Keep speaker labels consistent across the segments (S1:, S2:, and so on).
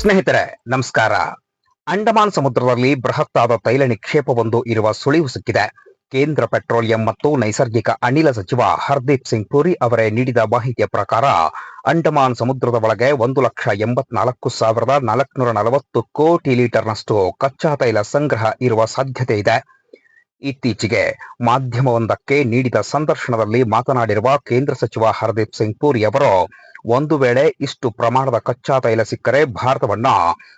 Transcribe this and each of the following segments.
S1: ಸ್ನೇಹಿತರೆ, ನಮಸ್ಕಾರ. ಅಂಡಮಾನ್ ಸಮುದ್ರದಲ್ಲಿ ಬೃಹತ್ತಾದ ತೈಲ ನಿಕ್ಷೇಪವೊಂದು ಇರುವ ಸುಳಿವು ಸಿಕ್ಕಿದೆ. ಕೇಂದ್ರ ಪೆಟ್ರೋಲಿಯಂ ಮತ್ತು ನೈಸರ್ಗಿಕ ಅನಿಲ ಸಚಿವ ಹರ್ದೀಪ್ ಸಿಂಗ್ ಪುರಿ ಅವರೇ ನೀಡಿದ ಮಾಹಿತಿಯ ಪ್ರಕಾರ, ಅಂಡಮಾನ್ ಸಮುದ್ರದ ಒಳಗೆ ಒಂದು ಲಕ್ಷ ಎಂಬತ್ನಾಲ್ಕು ಸಾವಿರದ ನಾಲ್ಕುನೂರ ನಲವತ್ತು ಕೋಟಿ ಲೀಟರ್ನಷ್ಟು ಕಚ್ಚಾ ತೈಲ ಸಂಗ್ರಹ ಇರುವ ಸಾಧ್ಯತೆ ಇದೆ. ಇತ್ತೀಚೆಗೆ ಮಾಧ್ಯಮವೊಂದಕ್ಕೆ ನೀಡಿದ ಸಂದರ್ಶನದಲ್ಲಿ ಮಾತನಾಡಿರುವ ಕೇಂದ್ರ ಸಚಿವ ಹರ್ದೀಪ್ ಸಿಂಗ್ ಪುರಿ ಅವರು ಒಂದು ವೇಳೆ ಇಷ್ಟು ಪ್ರಮಾಣದ ಕಚ್ಚಾ ತೈಲ ಸಿಕ್ಕರೆ ಭಾರತವನ್ನ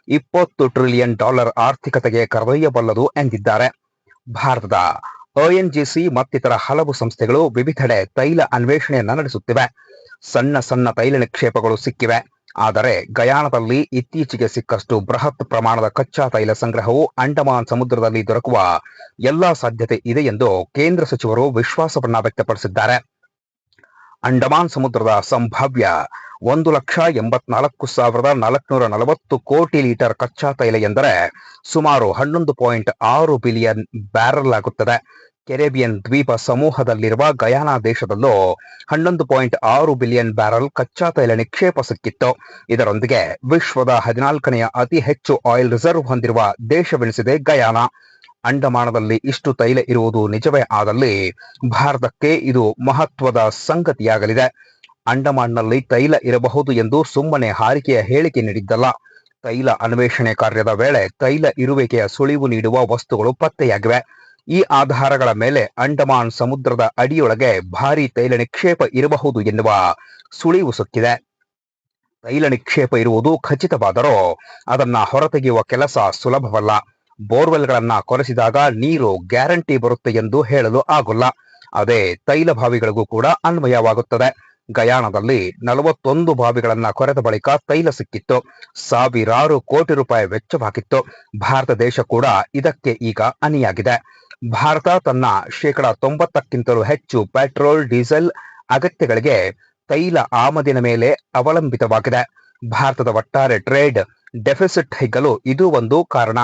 S1: ಇಪ್ಪತ್ತು ಟ್ರಿಲಿಯನ್ ಡಾಲರ್ ಆರ್ಥಿಕತೆಗೆ ಕರೆದೊಯ್ಯಬಲ್ಲದು ಎಂದಿದ್ದಾರೆ. ಭಾರತದ ಒಎನ್ಜಿಸಿ ಮತ್ತಿತರ ಹಲವು ಸಂಸ್ಥೆಗಳು ವಿವಿಧೆಡೆ ತೈಲ ಅನ್ವೇಷಣೆಯನ್ನ ನಡೆಸುತ್ತಿವೆ. ಸಣ್ಣ ಸಣ್ಣ ತೈಲ ನಿಕ್ಷೇಪಗಳು ಸಿಕ್ಕಿವೆ. ಆದರೆ ಗಯಾನದಲ್ಲಿ ಇತ್ತೀಚೆಗೆ ಸಿಕ್ಕಷ್ಟು ಬೃಹತ್ ಪ್ರಮಾಣದ ಕಚ್ಚಾ ತೈಲ ಸಂಗ್ರಹವು ಅಂಡಮಾನ್ ಸಮುದ್ರದಲ್ಲಿ ದೊರಕುವ ಎಲ್ಲಾ ಸಾಧ್ಯತೆ ಇದೆ ಎಂದು ಕೇಂದ್ರ ಸಚಿವರು ವಿಶ್ವಾಸವನ್ನ ವ್ಯಕ್ತಪಡಿಸಿದ್ದಾರೆ. ಅಂಡಮಾನ್ ಸಮುದ್ರದ ಸಂಭಾವ್ಯ ಒಂದು ಲಕ್ಷ ಎಂಬತ್ನಾಲ್ಕು ಸಾವಿರದ ನಾಲ್ಕುನೂರ ನಲವತ್ತು ಕೋಟಿ ಲೀಟರ್ ಕಚ್ಚಾ ತೈಲ ಎಂದರೆ ಸುಮಾರು ಹನ್ನೊಂದು ಪಾಯಿಂಟ್ ಆರು ಬಿಲಿಯನ್ ಬ್ಯಾರಲ್ ಆಗುತ್ತದೆ. ಕೆರೆಬಿಯನ್ ದ್ವೀಪ ಸಮೂಹದಲ್ಲಿರುವ ಗಯಾನಾ ದೇಶದಲ್ಲೂ ಹನ್ನೊಂದು ಪಾಯಿಂಟ್ ಆರು ಬಿಲಿಯನ್ ಬ್ಯಾರಲ್ ಕಚ್ಚಾ ತೈಲ ನಿಕ್ಷೇಪ ಸಿಕ್ಕಿತ್ತು. ಇದರೊಂದಿಗೆ ವಿಶ್ವದ ಹದಿನಾಲ್ಕನೆಯ ಅತಿ ಹೆಚ್ಚು ಆಯಿಲ್ ರಿಸರ್ವ್ ಹೊಂದಿರುವ ದೇಶವೆನಿಸಿದೆ ಗಯಾನಾ. ಅಂಡಮಾನದಲ್ಲಿ ಇಷ್ಟು ತೈಲ ಇರುವುದು ನಿಜವೇ ಆದಲ್ಲಿ ಭಾರತಕ್ಕೆ ಇದು ಮಹತ್ವದ ಸಂಗತಿಯಾಗಲಿದೆ. ಅಂಡಮಾನ್ನಲ್ಲಿ ತೈಲ ಇರಬಹುದು ಎಂದು ಸುಮ್ಮನೆ ಹಾರಿಕೆಯ ಹೇಳಿಕೆ ನೀಡಿದ್ದಲ್ಲ. ತೈಲ ಅನ್ವೇಷಣೆ ಕಾರ್ಯದ ವೇಳೆ ತೈಲ ಇರುವಿಕೆಯ ಸುಳಿವು ನೀಡುವ ವಸ್ತುಗಳು ಪತ್ತೆಯಾಗಿವೆ. ಈ ಆಧಾರಗಳ ಮೇಲೆ ಅಂಡಮಾನ್ ಸಮುದ್ರದ ಅಡಿಯೊಳಗೆ ಭಾರಿ ತೈಲ ನಿಕ್ಷೇಪ ಇರಬಹುದು ಎನ್ನುವ ಸುಳಿವು ಸಿಕ್ಕಿದೆ. ತೈಲ ನಿಕ್ಷೇಪ ಇರುವುದು ಖಚಿತವಾದರೂ ಅದನ್ನ ಹೊರತೆಗೆಯುವ ಕೆಲಸ ಸುಲಭವಲ್ಲ. ಬೋರ್ವೆಲ್ಗಳನ್ನ ಕೊರೆಸಿದಾಗ ನೀರು ಗ್ಯಾರಂಟಿ ಬರುತ್ತೆ ಎಂದು ಹೇಳಲು ಆಗುಲ್ಲ. ಅದೇ ತೈಲ ಬಾವಿಗಳಿಗೂ ಕೂಡ ಅನ್ವಯವಾಗುತ್ತದೆ. ಗಯಾನದಲ್ಲಿ ನಲವತ್ತೊಂದು ಬಾವಿಗಳನ್ನ ಕೊರೆದ ಬಳಿಕ ತೈಲ ಸಿಕ್ಕಿತ್ತು. ಸಾವಿರಾರು ಕೋಟಿ ರೂಪಾಯಿ ವೆಚ್ಚವಾಗಿತ್ತು. ಭಾರತ ದೇಶ ಕೂಡ ಇದಕ್ಕೆ ಈಗ ಅನಿಯಾಗಿದೆ. ಭಾರತ ತನ್ನ ಶೇಕಡ ತೊಂಬತ್ತಕ್ಕಿಂತಲೂ ಹೆಚ್ಚು ಪೆಟ್ರೋಲ್, ಡೀಸೆಲ್ ಅಗತ್ಯಗಳಿಗೆ ತೈಲ ಆಮದಿನ ಮೇಲೆ ಅವಲಂಬಿತವಾಗಿದೆ. ಭಾರತದ ಒಟ್ಟಾರೆ ಟ್ರೇಡ್ ಡೆಫಿಸಿಟ್ ಹಿಗ್ಗಲು ಇದು ಒಂದು ಕಾರಣ.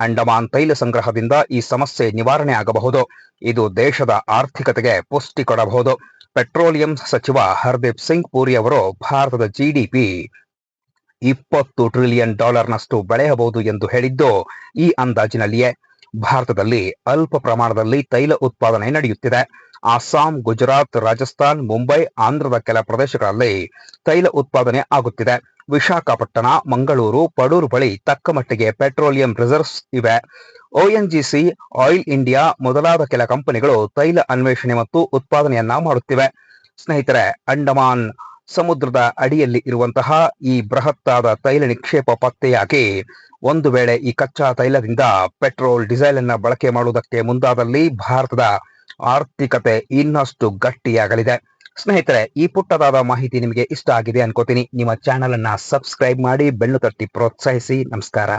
S1: ಅಂಡಮಾನ್ ತೈಲ ಸಂಗ್ರಹದಿಂದ ಈ ಸಮಸ್ಯೆ ನಿವಾರಣೆ ಆಗಬಹುದು. ಇದು ದೇಶದ ಆರ್ಥಿಕತೆಗೆ ಪುಷ್ಟಿ ಕೊಡಬಹುದು. ಪೆಟ್ರೋಲಿಯಂ ಸಚಿವ ಹರ್ದೀಪ್ ಸಿಂಗ್ ಪುರಿ ಅವರು ಭಾರತದ ಜಿಡಿಪಿ ಇಪ್ಪತ್ತು ಟ್ರಿಲಿಯನ್ ಡಾಲರ್ನಷ್ಟು ಬೆಳೆಯಬಹುದು ಎಂದು ಹೇಳಿದ್ದು, ಈ ಅಂದಾಜಿನಲ್ಲಿಯೇ ಭಾರತದಲ್ಲಿ ಅಲ್ಪ ಪ್ರಮಾಣದಲ್ಲಿ ತೈಲ ಉತ್ಪಾದನೆ ನಡೆಯುತ್ತಿದೆ. ಅಸ್ಸಾಂ, ಗುಜರಾತ್, ರಾಜಸ್ಥಾನ್, ಮುಂಬೈ, ಆಂಧ್ರದ ಕೆಲ ಪ್ರದೇಶಗಳಲ್ಲಿ ತೈಲ ಉತ್ಪಾದನೆ ಆಗುತ್ತಿದೆ. ವಿಶಾಖಪಟ್ಟಣ, ಮಂಗಳೂರು, ಪಡೂರು ಬಳಿ ತಕ್ಕ ಮಟ್ಟಿಗೆ ಪೆಟ್ರೋಲಿಯಂ ರಿಸರ್ವ್ಸ್ ಇವೆ. ಒಎನ್ಜಿಸಿ ಆಯಿಲ್ ಇಂಡಿಯಾ ಮೊದಲಾದ ಕೆಲ ಕಂಪನಿಗಳು ತೈಲ ಅನ್ವೇಷಣೆ ಮತ್ತು ಉತ್ಪಾದನೆಯನ್ನ ಮಾಡುತ್ತಿವೆ. ಸ್ನೇಹಿತರೆ, ಅಂಡಮಾನ್ ಸಮುದ್ರದ ಅಡಿಯಲ್ಲಿ ಇರುವಂತಹ ಈ ಬೃಹತ್ತಾದ ತೈಲ ನಿಕ್ಷೇಪ ಪತ್ತೆಯಾಗಿ ಒಂದು ವೇಳೆ ಈ ಕಚ್ಚಾ ತೈಲದಿಂದ ಪೆಟ್ರೋಲ್ ಡೀಸೆಲ್ ಅನ್ನ ಬಳಕೆ ಮಾಡುವುದಕ್ಕೆ ಮುಂದಾದಲ್ಲಿ ಭಾರತದ ಆರ್ಥಿಕತೆ ಇನ್ನಷ್ಟು ಗಟ್ಟಿಯಾಗಲಿದೆ. ಸ್ನೇಹಿತರೆ, ಈ ಪುಟ್ಟದಾದ ಮಾಹಿತಿ ನಿಮಗೆ ಇಷ್ಟ ಆಗಿದೆ ಅನ್ಕೋತೀನಿ. ನಿಮ್ಮ ಚಾನೆಲ್ ಅನ್ನ ಸಬ್ಸ್ಕ್ರೈಬ್ ಮಾಡಿ ಬೆನ್ನು ತಟ್ಟಿ ಪ್ರೋತ್ಸಾಹಿಸಿ. ನಮಸ್ಕಾರ.